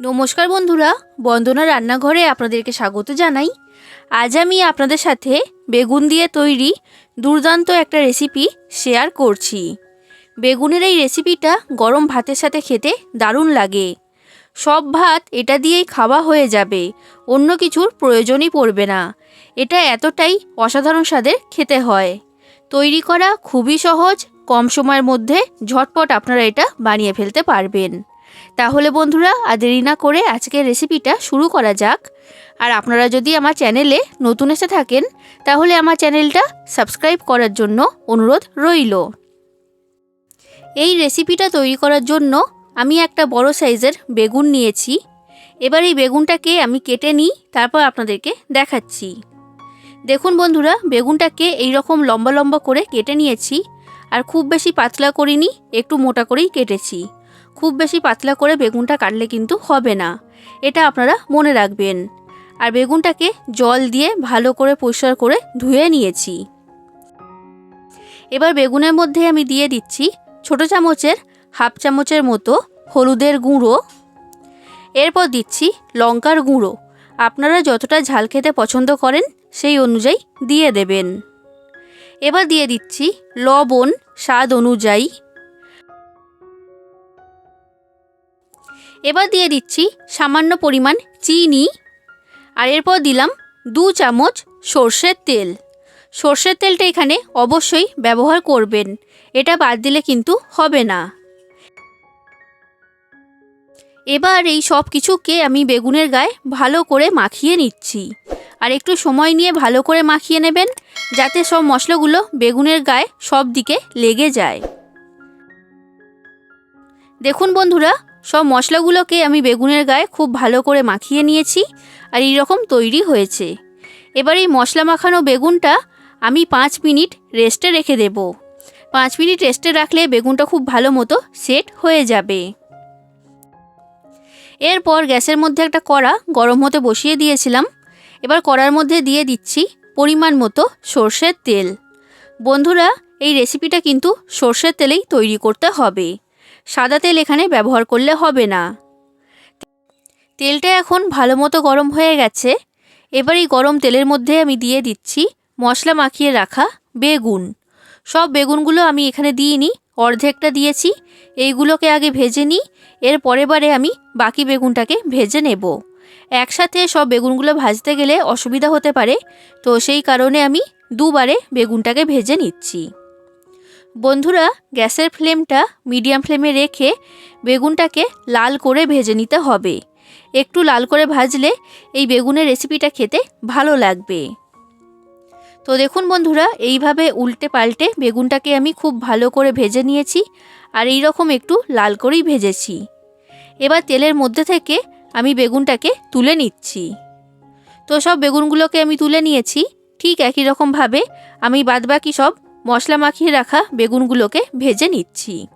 নমস্কার বন্ধুরা, বন্দনা রান্নাঘরে আপনাদেরকে স্বাগত জানাই। আজ আমি আপনাদের সাথে বেগুন দিয়ে তৈরি দুর্দান্ত একটা রেসিপি শেয়ার করছি। বেগুনের এই রেসিপিটা গরম ভাতের সাথে খেতে দারুণ লাগে। সব ভাত এটা দিয়েই খাওয়া হয়ে যাবে, অন্য কিছুর প্রয়োজনই পড়বে না। এটা এতটাই অসাধারণ স্বাদের খেতে হয়। তৈরি করা খুবই সহজ, কম সময়ের মধ্যে ঝটপট আপনারা এটা বানিয়ে ফেলতে পারবেন। তাহলে বন্ধুরা, আর দেরি না করে আজকের রেসিপিটা শুরু করা যাক। আর আপনারা যদি আমার চ্যানেলে নতুন এসে থাকেন, তাহলে আমার চ্যানেলটা সাবস্ক্রাইব করার জন্য অনুরোধ রইল। এই রেসিপিটা তৈরি করার জন্য আমি একটা বড় সাইজের বেগুন নিয়েছি। এবার এই বেগুনটাকে আমি কেটে নিই, তারপর আপনাদেরকে দেখাচ্ছি। দেখুন বন্ধুরা, বেগুনটাকে এই রকম লম্বা লম্বা করে কেটে নিয়েছি, আর খুব বেশি পাতলা করিনি, একটু মোটা করেই কেটেছি। খুব বেশি পাতলা করে বেগুনটা কাটলে কিন্তু হবে না। এটা আপনারা মনে রাখবেন। আর বেগুনটাকে জল দিয়ে ভালো করে পরিষ্কার করে ধুয়ে নিয়েছি। এবার বেগুনের মধ্যে আমি দিয়ে দিচ্ছি ছোট চামচের হাফ চামচের মতো হলুদের গুঁড়ো। এরপর দিচ্ছি লঙ্কার গুঁড়ো। আপনারা যতটা ঝাল খেতে পছন্দ করেন সেই অনুযায়ী দিয়ে দেবেন। এবার দিয়ে দিচ্ছি লবণ স্বাদ অনুযায়ী। এবার দিয়ে দিচ্ছি সামান্য পরিমাণ চিনি। আর এরপর দিলাম দু চামচ সর্ষের তেল। সর্ষের তেলটা এখানে অবশ্যই ব্যবহার করবেন। এটা বাদ দিলে কিন্তু হবে না। এবার এই সব কিছুকে আমি বেগুনের গায়ে ভালো করে মাখিয়ে নিচ্ছি। আর একটু সময় নিয়ে ভালো করে মাখিয়ে নেবেন, যাতে সব মশলাগুলো বেগুনের গায়ে সব দিকে লেগে যায়। দেখুন বন্ধুরা সব মশলাগুলোকে আমি বেগুনের গায়ে খুব ভালো করে মাখিয়ে নিয়েছি আর এই রকম তৈরি হয়েছে। এবার এই মশলা মাখানো বেগুনটা আমি পাঁচ মিনিট রেস্টে রেখে দেব। পাঁচ মিনিট রেস্টে রাখলে বেগুনটা খুব ভালো মতো সেট হয়ে যাবে। এরপর গ্যাসের মধ্যে একটা কড়া গরম হতে বসিয়ে দিয়েছিলাম। এবার কড়ার মধ্যে দিয়ে দিচ্ছি পরিমাণ মতো সর্ষের তেল। বন্ধুরা, এই রেসিপিটা কিন্তু সর্ষের তেলেই তৈরি করতে হবে। সাদা তেল এখানে ব্যবহার করলে হবে না। তেলটা এখন ভালো মতো গরম হয়ে গেছে। এবার এই গরম তেলের মধ্যে আমি দিয়ে দিচ্ছি মশলা মাখিয়ে রাখা বেগুন। সব বেগুনগুলো আমি এখানে দিইনি, অর্ধেকটা দিয়েছি। এইগুলোকে আগে ভেজে নিই এর পরে বারে আমি বাকি বেগুনটাকে ভেজে নেব। একসাথে সব বেগুনগুলো ভাজতে গেলে অসুবিধা হতে পারে, তো সেই কারণে আমি দুবারে বেগুনটাকে ভেজে নিচ্ছি। বন্ধুরা, গ্যাসের ফ্লেমটা মিডিয়াম ফ্লেমে রেখে বেগুনটাকে লাল করে ভেজে নিতে হবে। একটু লাল করে ভাজলে এই বেগুনের রেসিপিটা খেতে ভালো লাগবে। তো দেখুন বন্ধুরা, এইভাবে উল্টে পাল্টে বেগুনটাকে আমি খুব ভালো করে ভেজে নিয়েছি আর এই রকম একটু লাল করেই ভেজেছি। এবার তেলের মধ্যে থেকে আমি বেগুনটাকে তুলে নিচ্ছি। তো সব বেগুনগুলোকে আমি তুলে নিয়েছি, ঠিক একই রকমভাবে আমি বাদবাকি সব মশলা মাখিয়ে রাখা বেগুনগুলোকে ভেজে নিচ্ছি।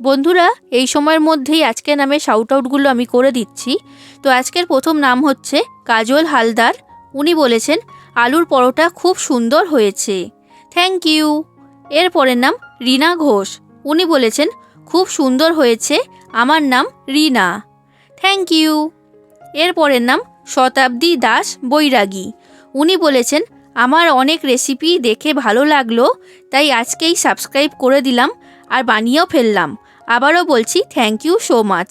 বন্ধুরা, এই সময়ের মধ্যেই আজকের নামে শাউট আউটগুলো আমি করে দিচ্ছি। তো আজকের প্রথম নাম হচ্ছে কাজল হালদার। উনি বলেছেন, আলুর পরোটা খুব সুন্দর হয়েছে। থ্যাংক ইউ এর পরের নাম রিনা ঘোষ। উনি বলেছেন, খুব সুন্দর হয়েছে। আমার নাম রিনা। থ্যাংক ইউ এর পরের নাম শতাব্দী দাস বৈরাগী। উনি বলেছেন আমার অনেক রেসিপি দেখে ভালো লাগল, তাই আজকেই সাবস্ক্রাইব করে দিলাম আর বানিয়েও ফেললাম। আবারও বলছি থ্যাংক ইউ সো মাচ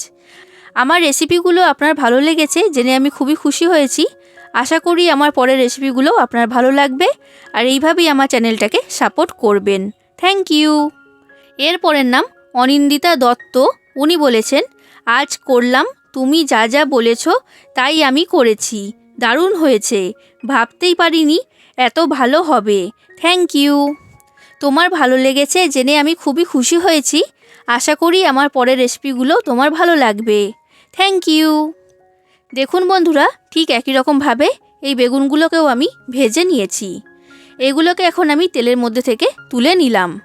আমার রেসিপিগুলো আপনার ভালো লেগেছে জেনে আমি খুবই খুশি হয়েছি। আশা করি আমার পরের রেসিপিগুলো আপনার ভালো লাগবে আর এইভাবেই আমার চ্যানেলটাকে সাপোর্ট করবেন। থ্যাংক ইউ এর পরের নাম, অনিন্দিতা দত্ত। উনি বলেছেন, আজ করলাম, তুমি যা যা বলেছ, তাই আমি করেছি। দারুণ হয়েছে। ভাবতেই পারিনি এত ভালো হবে। থ্যাংক ইউ তোমার ভালো লেগেছে জেনে আমি খুবই খুশি হয়েছি। আশা করি আমার পরের রেসিপিগুলো তোমার ভালো লাগবে। থ্যাংক ইউ দেখুন বন্ধুরা, ঠিক একই রকমভাবে এই বেগুনগুলোকেও আমি ভেজে নিয়েছি। এগুলোকে এখন আমি তেলের মধ্যে থেকে তুলে নিলাম।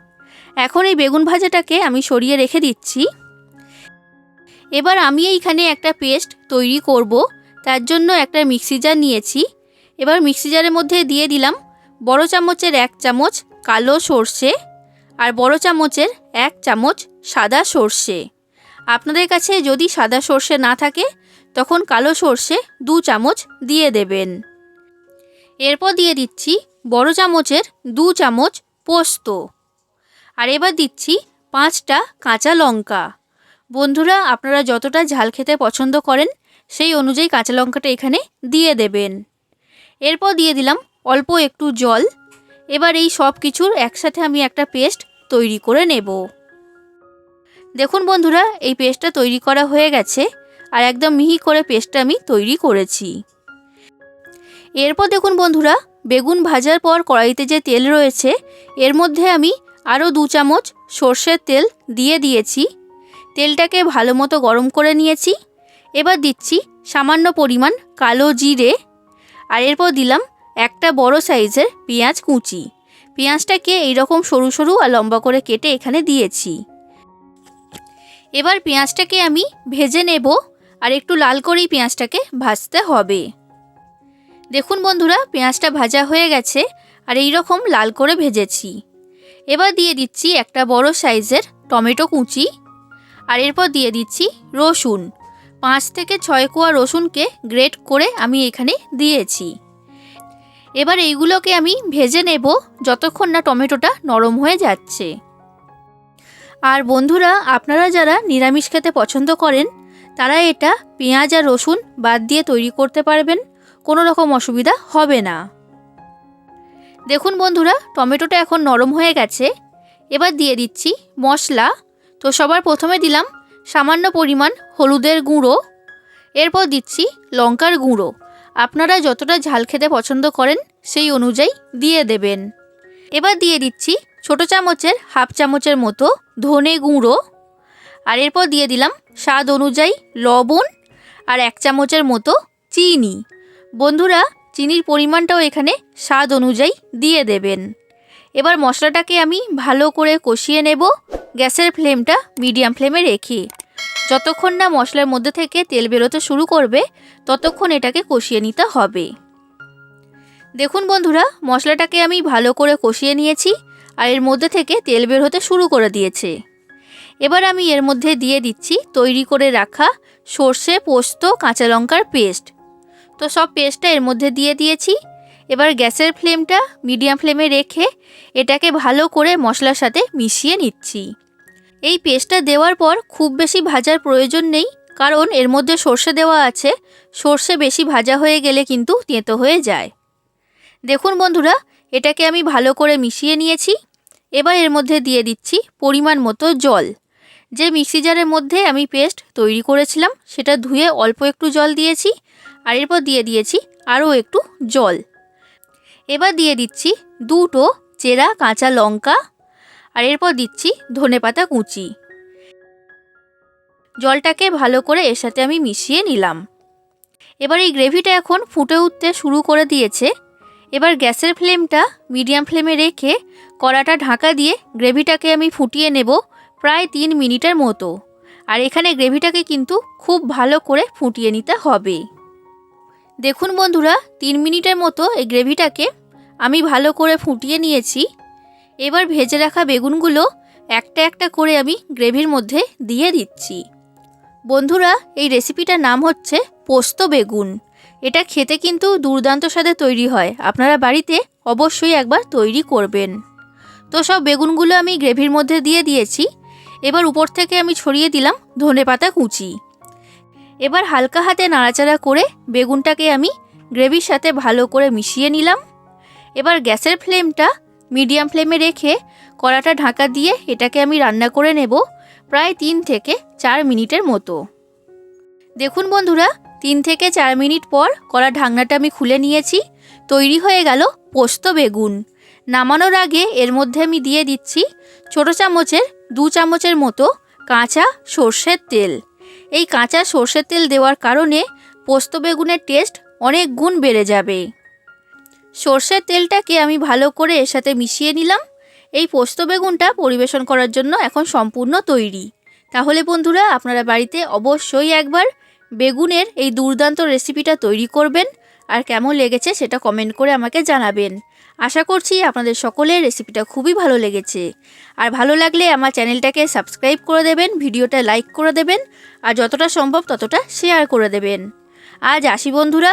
এখন এই বেগুন ভাজাটাকে আমি সরিয়ে রেখে দিচ্ছি। এবার আমি এইখানে একটা পেস্ট তৈরি করব। তার জন্য একটা মিক্সি জার নিয়েছি। এবার মিক্সি জারের মধ্যে দিয়ে দিলাম বড় চামচের এক চামচ কালো সর্ষে আর বড় চামচের এক চামচ সাদা সর্ষে। আপনাদের কাছে যদি সাদা সর্ষে না থাকে, তখন কালো সর্ষে দু চামচ দিয়ে দেবেন। এরপর দিয়ে দিচ্ছি বড় চামচের দু চামচ পোস্ত। আর এবার দিচ্ছি পাঁচটা কাঁচা লঙ্কা। বন্ধুরা, আপনারা যতটা ঝাল খেতে পছন্দ করেন, সেই অনুযায়ী কাঁচা লঙ্কাটা এখানে দিয়ে দেবেন। এরপর দিয়ে দিলাম অল্প একটু জল। এবার এই সব কিছুর একসাথে আমি একটা পেস্ট তৈরি করে নেব। দেখুন বন্ধুরা, এই পেস্টটা তৈরি করা হয়ে গেছে আর একদম মিহি করে পেস্টটা আমি তৈরি করেছি। এরপর দেখুন বন্ধুরা, বেগুন ভাজার পর কড়াইতে যে তেল রয়েছে, এর মধ্যে আমি আরও দু চামচ সর্ষের তেল দিয়ে দিয়েছি। তেলটাকে ভালো মতো গরম করে নিয়েছি। এবার দিচ্ছি সামান্য পরিমাণ কালো জিরে আর এরপর দিলাম একটা বড় সাইজের পেঁয়াজ কুচি। পেঁয়াজটাকে এইরকম সরু সরু আর লম্বা করে কেটে এখানে দিয়েছি। এবার পেঁয়াজটাকে আমি ভেজে নেব আর একটু লাল করেই পেঁয়াজটাকে ভাজতে হবে। দেখুন বন্ধুরা, পেঁয়াজটা ভাজা হয়ে গেছে আর এই রকম লাল করে ভেজেছি। এবার দিয়ে দিচ্ছি একটা বড় সাইজের টমেটো কুচি আর এরপর দিয়ে দিচ্ছি রসুন। পাঁচ থেকে ছয় কোয়া রসুনকে গ্রেট করে আমি এখানে দিয়েছি। এবার এইগুলোকে আমি ভেজে নেব যতক্ষণ না টমেটোটা নরম হয়ে যাচ্ছে। আর বন্ধুরা, আপনারা যারা নিরামিষ খেতে পছন্দ করেন, তারা এটা পেঁয়াজ আর রসুন বাদ দিয়ে তৈরি করতে পারবেন, কোনো রকম অসুবিধা হবে না। দেখুন বন্ধুরা, টমেটোটা এখন নরম হয়ে গেছে। এবার দিয়ে দিচ্ছি মশলা। তো সবার প্রথমে দিলাম সামান্য পরিমাণ হলুদের গুঁড়ো। এরপর দিচ্ছি লঙ্কার গুঁড়ো। আপনারা যতটা ঝাল খেতে পছন্দ করেন, সেই অনুযায়ী দিয়ে দেবেন। এবার দিয়ে দিচ্ছি ছোটো চামচের হাফ চামচের মতো ধনে গুঁড়ো। আর এরপর দিয়ে দিলাম স্বাদ অনুযায়ী লবণ আর এক চামচের মতো চিনি। বন্ধুরা, চিনির পরিমাণটাও এখানে স্বাদ অনুযায়ী দিয়ে দেবেন। এবার মশলাটাকে আমি ভালো করে কষিয়ে নেব। গ্যাসের ফ্লেমটা মিডিয়াম ফ্লেমে রেখে। যতক্ষণ না মশলার মধ্যে থেকে তেল বেরোতে শুরু করবে, ততক্ষণ এটাকে কষিয়ে নিতে হবে। দেখুন বন্ধুরা, মশলাটাকে আমি ভালো করে কষিয়ে নিয়েছি আর এর মধ্যে থেকে তেল বের হতে শুরু করে দিয়েছে। এবার আমি এর মধ্যে দিয়ে দিচ্ছি তৈরি করে রাখা সর্ষে, পোস্ত, কাঁচা লঙ্কার পেস্ট। তো সব পেস্টটা এর মধ্যে দিয়ে দিয়েছি। এবার গ্যাসের ফ্লেমটা মিডিয়াম ফ্লেমে রেখে এটাকে ভালো করে মশলার সাথে মিশিয়ে নিচ্ছি। এই পেস্টটা দেওয়ার পর খুব বেশি ভাজার প্রয়োজন নেই, কারণ এর মধ্যে সর্ষে দেওয়া আছে। সর্ষে বেশি ভাজা হয়ে গেলে কিন্তু তেঁতো হয়ে যায়। দেখুন বন্ধুরা, এটাকে আমি ভালো করে মিশিয়ে নিয়েছি। এবার এর মধ্যে দিয়ে দিচ্ছি পরিমাণ মতো জল। যে মিক্সি জারের মধ্যে আমি পেস্ট তৈরি করেছিলাম, সেটা ধুয়ে অল্প একটু জল দিয়েছি আর এরপর দিয়ে দিয়েছি আরও একটু জল। এবার দিয়ে দিচ্ছি দুটো চেরা কাঁচা লঙ্কা আর এরপর দিচ্ছি ধনেপাতা কুচি। জলটাকে ভালো করে এর সাথে আমি মিশিয়ে নিলাম। এবার এই গ্রেভিটা এখন ফুটে উঠতে শুরু করে দিয়েছে। এবার গ্যাসের ফ্লেমটা মিডিয়াম ফ্লেমে রেখে কড়াটা ঢাকা দিয়ে গ্রেভিটাকে আমি ফুটিয়ে নেব প্রায় তিন মিনিটের মতো। আর এখানে গ্রেভিটাকে কিন্তু খুব ভালো করে ফুটিয়ে নিতে হবে। দেখুন বন্ধুরা, তিন মিনিটের মতো এই গ্রেভিটাকে আমি ভালো করে ফুটিয়ে নিয়েছি। এবার ভেজে রাখা বেগুনগুলো একটা একটা করে আমি গ্রেভির মধ্যে দিয়ে দিচ্ছি। বন্ধুরা, এই রেসিপিটার নাম হচ্ছে পোস্ত বেগুন। এটা খেতে কিন্তু দুর্দান্ত স্বাদে তৈরি হয়। আপনারা বাড়িতে অবশ্যই একবার তৈরি করবেন। তো সব বেগুনগুলো আমি গ্রেভির মধ্যে দিয়ে দিয়েছি। এবার উপর থেকে আমি ছড়িয়ে দিলাম ধনেপাতা কুচি। এবার হালকা হাতে নাড়াচাড়া করে বেগুনটাকে আমি গ্রেভির সাথে ভালো করে মিশিয়ে নিলাম। এবার গ্যাসের ফ্লেমটা মিডিয়াম ফ্লেমে রেখে কড়াটা ঢাকা দিয়ে এটাকে আমি রান্না করে নেব প্রায় তিন থেকে চার মিনিটের মতো। দেখুন বন্ধুরা, তিন থেকে চার মিনিট পর কড়া ঢাকনাটা আমি খুলে নিয়েছি। তৈরি হয়ে গেল পোস্ত বেগুন। নামানোর আগে এর মধ্যে আমি দিয়ে দিচ্ছি ছোট চামচের দু চামচের মতো কাঁচা সর্ষের তেল। এই কাঁচা সর্ষের তেল দেওয়ার কারণে পোস্ত বেগুনের টেস্ট অনেক গুণ বেড়ে যাবে। সর্ষের তেলটাকে আমি ভালো করে এর সাথে মিশিয়ে নিলাম। এই পোস্ত বেগুনটা পরিবেশন করার জন্য এখন সম্পূর্ণ তৈরি। তাহলে বন্ধুরা, আপনারা বাড়িতে অবশ্যই একবার বেগুনের এই দুর্দান্ত রেসিপিটা তৈরি করবেন আর কেমন লেগেছে সেটা কমেন্ট করে আমাকে জানাবেন। আশা করছি আপনাদের সকলের রেসিপিটা খুবই ভালো লেগেছে। আর ভালো লাগলে আমার চ্যানেলটাকে সাবস্ক্রাইব করে দেবেন, ভিডিওটা লাইক করে দেবেন, আর যতটা সম্ভব ততটা শেয়ার করে দেবেন। আজ আসি বন্ধুরা